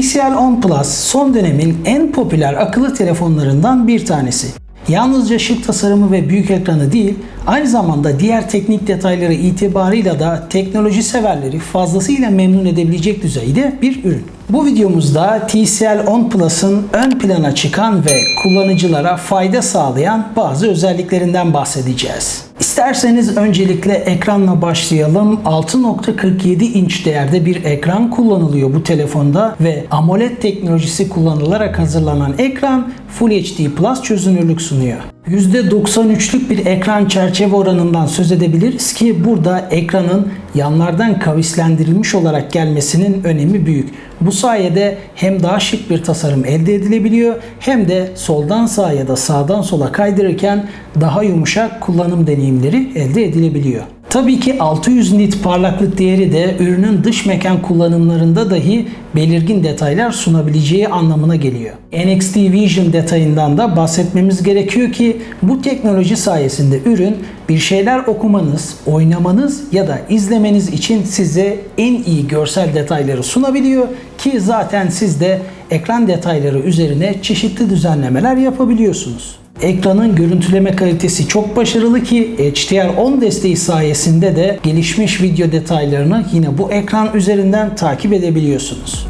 TCL 10 Plus son dönemin en popüler akıllı telefonlarından bir tanesi. Yalnızca şık tasarımı ve büyük ekranı değil, aynı zamanda diğer teknik detayları itibarıyla da teknoloji severleri fazlasıyla memnun edebilecek düzeyde bir ürün. Bu videomuzda TCL 10 Plus'ın ön plana çıkan ve kullanıcılara fayda sağlayan bazı özelliklerinden bahsedeceğiz. İsterseniz öncelikle ekranla başlayalım. 6.47 inç değerde bir ekran kullanılıyor bu telefonda ve AMOLED teknolojisi kullanılarak hazırlanan ekran Full HD Plus çözünürlük sunuyor. %93'lük bir ekran çerçeve oranından söz edebiliriz ki burada ekranın yanlardan kavislendirilmiş olarak gelmesinin önemi büyük. Bu sayede hem daha şık bir tasarım elde edilebiliyor hem de soldan sağa ya da sağdan sola kaydırırken daha yumuşak kullanım deneyimleri elde edilebiliyor. Tabii ki 600 nit parlaklık değeri de ürünün dış mekan kullanımlarında dahi belirgin detaylar sunabileceği anlamına geliyor. NXT Vision detayından da bahsetmemiz gerekiyor ki bu teknoloji sayesinde ürün bir şeyler okumanız, oynamanız ya da izlemeniz için size en iyi görsel detayları sunabiliyor ki zaten siz de ekran detayları üzerine çeşitli düzenlemeler yapabiliyorsunuz. Ekranın görüntüleme kalitesi çok başarılı ki HDR10 desteği sayesinde de gelişmiş video detaylarını yine bu ekran üzerinden takip edebiliyorsunuz.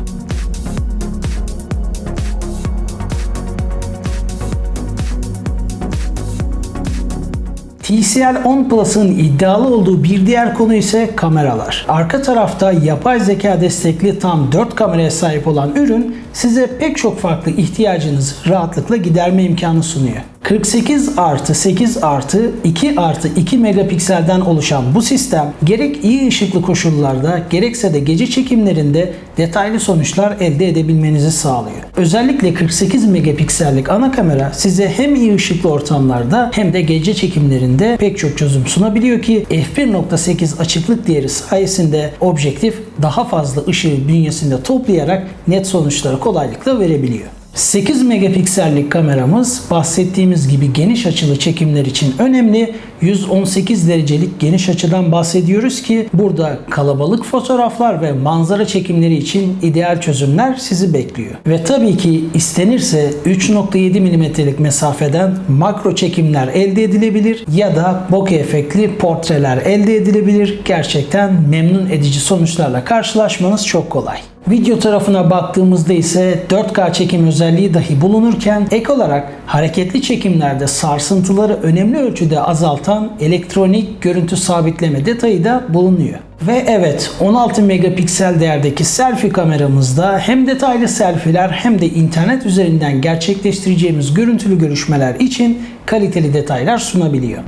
TCL 10 Plus'ın iddialı olduğu bir diğer konu ise kameralar. Arka tarafta yapay zeka destekli tam 4 kameraya sahip olan ürün size pek çok farklı ihtiyacınızı rahatlıkla giderme imkanı sunuyor. 48 artı 8 artı 2 artı 2 megapikselden oluşan bu sistem gerek iyi ışıklı koşullarda gerekse de gece çekimlerinde detaylı sonuçlar elde edebilmenizi sağlıyor. Özellikle 48 megapiksellik ana kamera size hem iyi ışıklı ortamlarda hem de gece çekimlerinde pek çok çözüm sunabiliyor ki f1.8 açıklık değeri sayesinde objektif daha fazla ışığı bünyesinde toplayarak net sonuçları kolaylıkla verebiliyor. 8 megapiksellik kameramız bahsettiğimiz gibi geniş açılı çekimler için önemli. 118 derecelik geniş açıdan bahsediyoruz ki burada kalabalık fotoğraflar ve manzara çekimleri için ideal çözümler sizi bekliyor. Ve tabii ki istenirse 3.7 mm'lik mesafeden makro çekimler elde edilebilir ya da bokeh efektli portreler elde edilebilir. Gerçekten memnun edici sonuçlarla karşılaşmanız çok kolay. Video tarafına baktığımızda ise 4K çekim özelliği dahi bulunurken ek olarak hareketli çekimlerde sarsıntıları önemli ölçüde azaltan elektronik görüntü sabitleme detayı da bulunuyor. Ve evet 16 megapiksel değerdeki selfie kameramızda hem detaylı selfieler hem de internet üzerinden gerçekleştireceğimiz görüntülü görüşmeler için kaliteli detaylar sunabiliyor.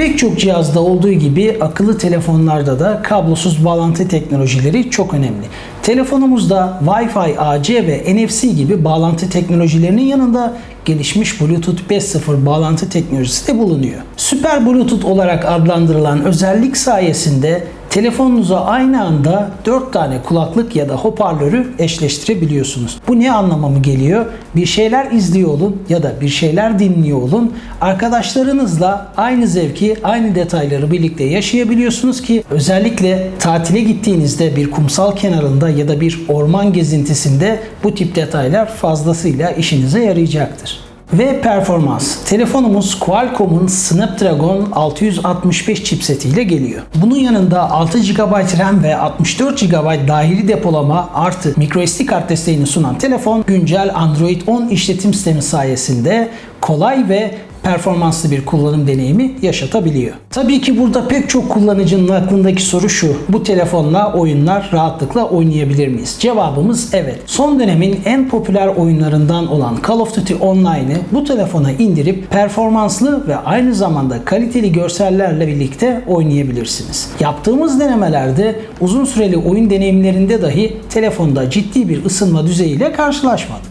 Pek çok cihazda olduğu gibi akıllı telefonlarda da kablosuz bağlantı teknolojileri çok önemli. Telefonumuzda Wi-Fi, AC ve NFC gibi bağlantı teknolojilerinin yanında gelişmiş Bluetooth 5.0 bağlantı teknolojisi de bulunuyor. Süper Bluetooth olarak adlandırılan özellik sayesinde telefonunuza aynı anda 4 tane kulaklık ya da hoparlörü eşleştirebiliyorsunuz. Bu ne anlamamı geliyor? Bir şeyler izliyor olun ya da bir şeyler dinliyor olun. Arkadaşlarınızla aynı zevki, aynı detayları birlikte yaşayabiliyorsunuz ki özellikle tatile gittiğinizde bir kumsal kenarında ya da bir orman gezintisinde bu tip detaylar fazlasıyla işinize yarayacaktır. Ve performans. Telefonumuz Qualcomm'un Snapdragon 665 chipsetiyle geliyor. Bunun yanında 6 GB RAM ve 64 GB dahili depolama artı microSD kart desteğini sunan telefon güncel Android 10 işletim sistemi sayesinde kolay ve performanslı bir kullanım deneyimi yaşatabiliyor. Tabii ki burada pek çok kullanıcının aklındaki soru şu. Bu telefonla oyunlar rahatlıkla oynayabilir miyiz? Cevabımız evet. Son dönemin en popüler oyunlarından olan Call of Duty Online'ı bu telefona indirip performanslı ve aynı zamanda kaliteli görsellerle birlikte oynayabilirsiniz. Yaptığımız denemelerde uzun süreli oyun deneyimlerinde dahi telefonda ciddi bir ısınma düzeyiyle karşılaşmadık.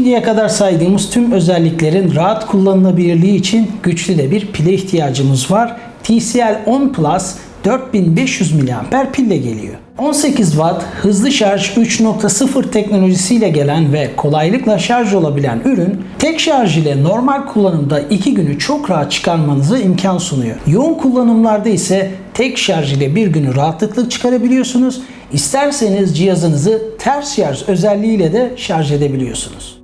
Şimdiye kadar saydığımız tüm özelliklerin rahat kullanılabilirliği için güçlü de bir pile ihtiyacımız var. TCL 10 Plus 4500 mAh pille geliyor. 18 Watt hızlı şarj 3.0 teknolojisiyle gelen ve kolaylıkla şarj olabilen ürün tek şarj ile normal kullanımda 2 günü çok rahat çıkarmanıza imkan sunuyor. Yoğun kullanımlarda ise tek şarj ile bir günü rahatlıkla çıkarabiliyorsunuz. İsterseniz cihazınızı ters şarj özelliğiyle de şarj edebiliyorsunuz.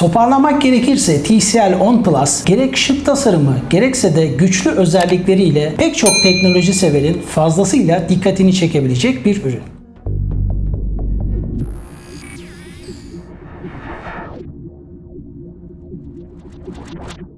Toparlamak gerekirse TCL 10 Plus gerek şık tasarımı gerekse de güçlü özellikleriyle pek çok teknoloji severin fazlasıyla dikkatini çekebilecek bir ürün.